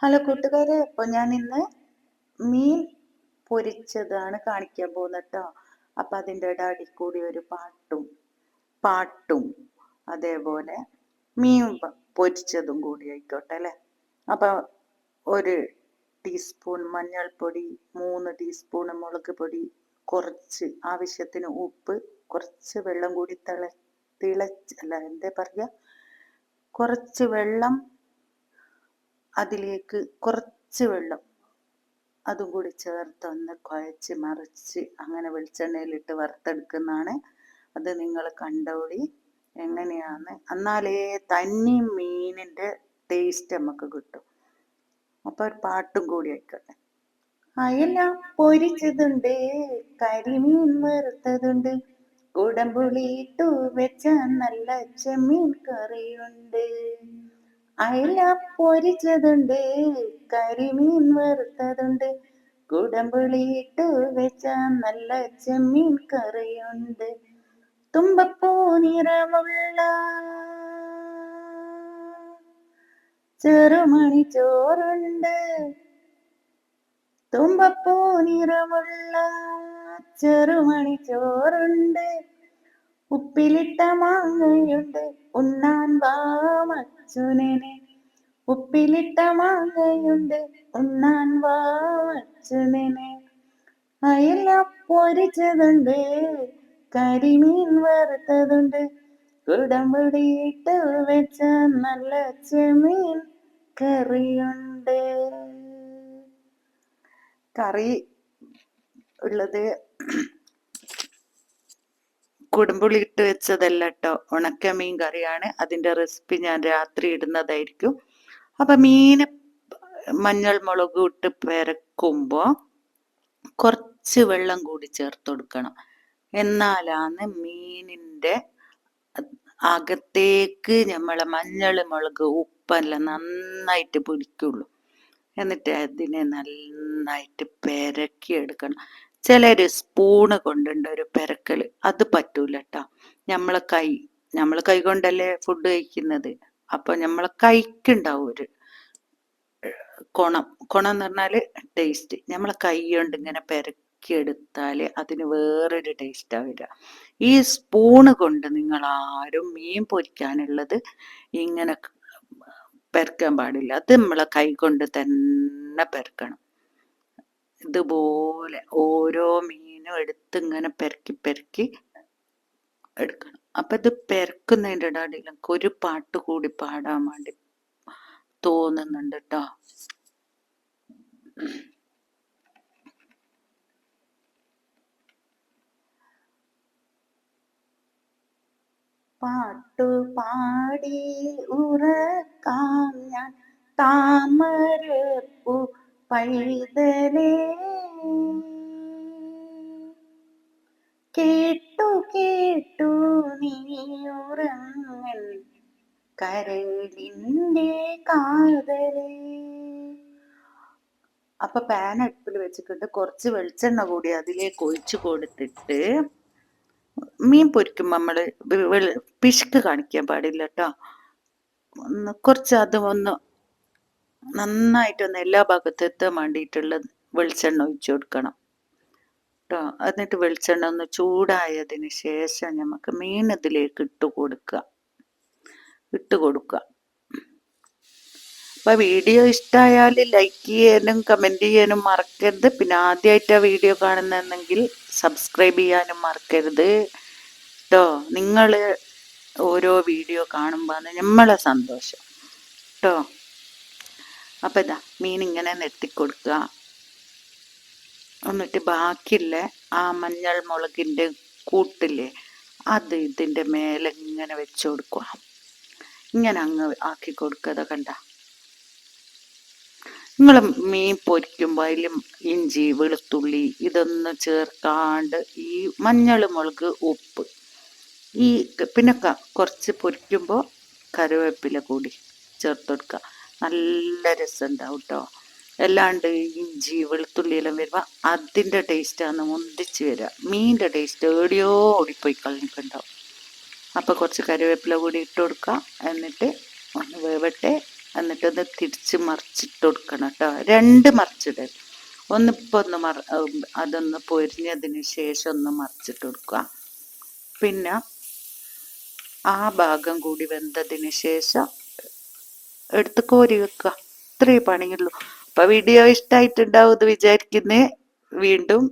Hello കൂട്ടുകാരെ അപ്പോൾ ഞാൻ ഇന്ന് മീൻ പൊരിച്ചതാണ് കാണിക്കാൻ പോകുന്നത് കേട്ടോ അപ്പം അതിന്റെ ഇടയിൽ കൂടി ഒരു പാട്ടും പാട്ടും അതേപോലെ മീൻ പൊരിച്ചതും കൂടി ആയിക്കോട്ടെ അല്ലേ? അപ്പം ഒരു ടീസ്പൂൺ മഞ്ഞൾപ്പൊടി മൂന്ന് ടീസ്പൂൺ മുളക് പൊടി കുറച്ച് ആവശ്യത്തിന് ഉപ്പ് കുറച്ച് വെള്ളം കൂടി തിള തിളച്ച് അല്ല എന്താ പറയുക കുറച്ച് വെള്ളം അതിലേക്ക് കുറച്ച് വെള്ളം. അതും കൂടി ചേർത്ത് ഒന്ന് കുഴച്ച് മറിച്ച് അങ്ങനെ വെളിച്ചെണ്ണയിലിട്ട് വറുത്തെടുക്കുന്നതാണ്. അത് നിങ്ങൾ കണ്ടോളി. എങ്ങനെയാന്ന് എന്നാലേ തന്നി മീനിന്റെ ടേസ്റ്റ് നമുക്ക് കിട്ടും. അപ്പോൾ ഒരു പാട്ടും കൂടി ആയിക്കോട്ടെ. അയല പൊരിച്ചതുണ്ട് കരിമീൻ വറുത്തതുണ്ട് കുടംപുളി ഇട്ടു വെച്ച നല്ല ചെമ്മീൻ കറിയുണ്ട്. അയല പൊരിച്ചതുണ്ട് കരിമീൻ വറുത്തതുണ്ട്. കുടംപുളിയിട്ട് വെച്ച നല്ല ചെമ്മീൻ കറിയുണ്ട്. തുമ്പപ്പൂ നിറമുള്ള ചെറുമണി ചോറുണ്ട്. തുമ്പപ്പൂ നിറമുള്ള ചെറുമണി ചോറുണ്ട്. ഉപ്പിലിട്ട മാങ്ങയുണ്ട്. ഉണ്ണാൻ വാമച്ചുനെ ഉപ്പിലിട്ട മാങ്ങയുണ്ട്. ഒന്നാൻ വാച്ചനെ അയല പൊരിച്ചതുണ്ട്. കരിമീൻ വറുത്തതുണ്ട്. കുടമ്പുടിയിട്ട് വെച്ച നല്ല ചെമീൻ കറിയുണ്ട്. കറി ഉള്ളത് കുടംപുളി ഇട്ട് വെച്ചതല്ല കേട്ടോ ഉണക്ക മീൻ കറിയാണ്. അതിന്റെ റെസിപ്പി ഞാൻ രാത്രി ഇടുന്നതായിരിക്കും. അപ്പം മീൻ മഞ്ഞൾ മുളക് ഇട്ട് പെരക്കുമ്പോൾ കുറച്ച് വെള്ളം കൂടി ചേർത്ത് കൊടുക്കണം. എന്നാലാണ് മീനിന്റെ അകത്തേക്ക് നമ്മളെ മഞ്ഞൾ മുളക് ഉപ്പെല്ലാം നന്നായിട്ട് പിടിക്കുള്ളൂ എന്നിട്ട് അതിനെ നന്നായിട്ട് പെരക്കി എടുക്കണം. ചിലർ സ്പൂണ് കൊണ്ടുണ്ട് ഒരു പെരക്കൽ. അത് പറ്റൂല കേട്ടോ നമ്മളെ കൈ നമ്മൾ കൈ കൊണ്ടല്ലേ ഫുഡ് കഴിക്കുന്നത്. അപ്പൊ നമ്മളെ കൈക്കുണ്ടാവും ഒരു കൊണം. കൊണം എന്ന് പറഞ്ഞാൽ ടേസ്റ്റ് നമ്മളെ കൈ കൊണ്ട് ഇങ്ങനെ പെരക്കി എടുത്താൽ അതിന് വേറൊരു ടേസ്റ്റ് വരിക. ഈ സ്പൂണ് കൊണ്ട് നിങ്ങൾ ആരും മീൻ പൊരിക്കാനുള്ളത് ഇങ്ങനെ പെരക്കാൻ പാടില്ല. അത് നമ്മളെ കൈ കൊണ്ട് തന്നെ പെരക്കണം. ഇതുപോലെ ഓരോ മീനും എടുത്ത് ഇങ്ങനെ പെരക്കി പെരക്കി എടുക്കണം. അപ്പൊ ഇത് പെരക്കുന്നതിന്റെ ഇടയിൽ ഒരു പാട്ട് കൂടി പാടാൻ വേണ്ടി തോന്നുന്നുണ്ട് കേട്ടോ പാട്ടു പാടി ഉറക്കാം ഞാൻ. താമരപ്പൂ പൈതലേ. കേട്ടു കേട്ടു നീ ഉറങ്ങൽ കരളിന്റെ കാതലേ. അപ്പൊ പാൻ അടുപ്പിൽ വെച്ചിട്ടുണ്ട്. കുറച്ച് വെളിച്ചെണ്ണ കൂടി അതിലേക്ക് ഒഴിച്ചു കൊടുത്തിട്ട് മീൻ പൊരിക്കുമ്പോൾ നമ്മൾ പിശുക്ക് കാണിക്കാൻ പാടില്ല കേട്ടോ കുറച്ച് അത് ഒന്ന് നന്നായിട്ടൊന്ന് എല്ലാ ഭാഗത്തും എത്താൻ വേണ്ടിയിട്ടുള്ള വെളിച്ചെണ്ണ ഒഴിച്ചു കൊടുക്കണം. കേട്ടോ. എന്നിട്ട് വെളിച്ചെണ്ണ ഒന്ന് ചൂടായതിന് ശേഷം നമുക്ക് മീൻ ഇതിലേക്ക് ഇട്ട് കൊടുക്കുക ഇട്ട് കൊടുക്കുക അപ്പൊ വീഡിയോ ഇഷ്ടമായാൽ ലൈക്ക് ചെയ്യാനും കമന്റ് ചെയ്യാനും മറക്കരുത്. പിന്നെ ആദ്യമായിട്ട് ആ വീഡിയോ കാണുന്നെങ്കിൽ സബ്സ്ക്രൈബ് ചെയ്യാനും മറക്കരുത്. കേട്ടോ നിങ്ങൾ ഓരോ വീഡിയോ കാണുമ്പോൾ നമ്മളെ സന്തോഷം. കേട്ടോ അപ്പം ഇതാ മീൻ ഇങ്ങനെ നെട്ടിക്കൊടുക്കുക എന്നിട്ട് ബാക്കിയുള്ള ആ മഞ്ഞൾ മുളകിന്റെ കൂട്ടില്ലേ അത് ഇതിന്റെ മേലെ ഇങ്ങനെ വെച്ച് കൊടുക്കുക. ഇങ്ങനെ അങ്ങ് ആക്കി കൊടുക്കുക. കണ്ട. നിങ്ങൾ മീൻ പൊരിക്കുമ്പോൾ അതിലും ഇഞ്ചി വെളുത്തുള്ളി ഇതൊന്നും ചേർക്കാണ്ട് ഈ മഞ്ഞൾ മുളക് ഉപ്പ് ഈ പിന്നെ കുറച്ച് പൊരിക്കുമ്പോൾ കറിവേപ്പില കൂടി ചേർത്ത് കൊടുക്കുക. നല്ല രസം ഉണ്ടാവും കേട്ടോ അല്ലാണ്ട് ഇഞ്ചി വെളുത്തുള്ളി എല്ലാം വരുമ്പോൾ അതിന്റെ ടേസ്റ്റാണ് മുന്തിച്ച് വരിക. മീനിന്റെ ടേസ്റ്റ് എവിടെയോ ഓടിപ്പോയി കളഞ്ഞിട്ടുണ്ടാവും. അപ്പോൾ കുറച്ച് കറിവേപ്പില കൂടി ഇട്ട് കൊടുക്കുക. എന്നിട്ട് ഒന്ന് വേവട്ടെ. എന്നിട്ട് ഒന്ന് തിരിച്ച് മറിച്ചിട്ട് കൊടുക്കണം കേട്ടോ. രണ്ട് മറിച്ചിടരുത് ഒന്നിപ്പോൾ ഒന്ന് മറ അതൊന്ന് പൊരിഞ്ഞതിന് ശേഷം ഒന്ന് മറിച്ചിട്ട് കൊടുക്കുക. പിന്നെ ആ ഭാഗം കൂടി വെന്തതിന് ശേഷം എടുത്ത് കോരി വെക്കുക. ഇത്രയേ പണിയുള്ളൂ. അപ്പൊ വീഡിയോ ഇഷ്ടമായിട്ടുണ്ടാവും എന്ന് വിചാരിക്കുന്നേ വീണ്ടും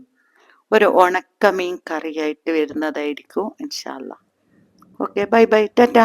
ഒരു ഉണക്കമീൻ കറിയായിട്ട് വരുന്നതായിരിക്കും ഇൻഷാല്ല ഓക്കെ ബൈ ബൈ ടാറ്റാ.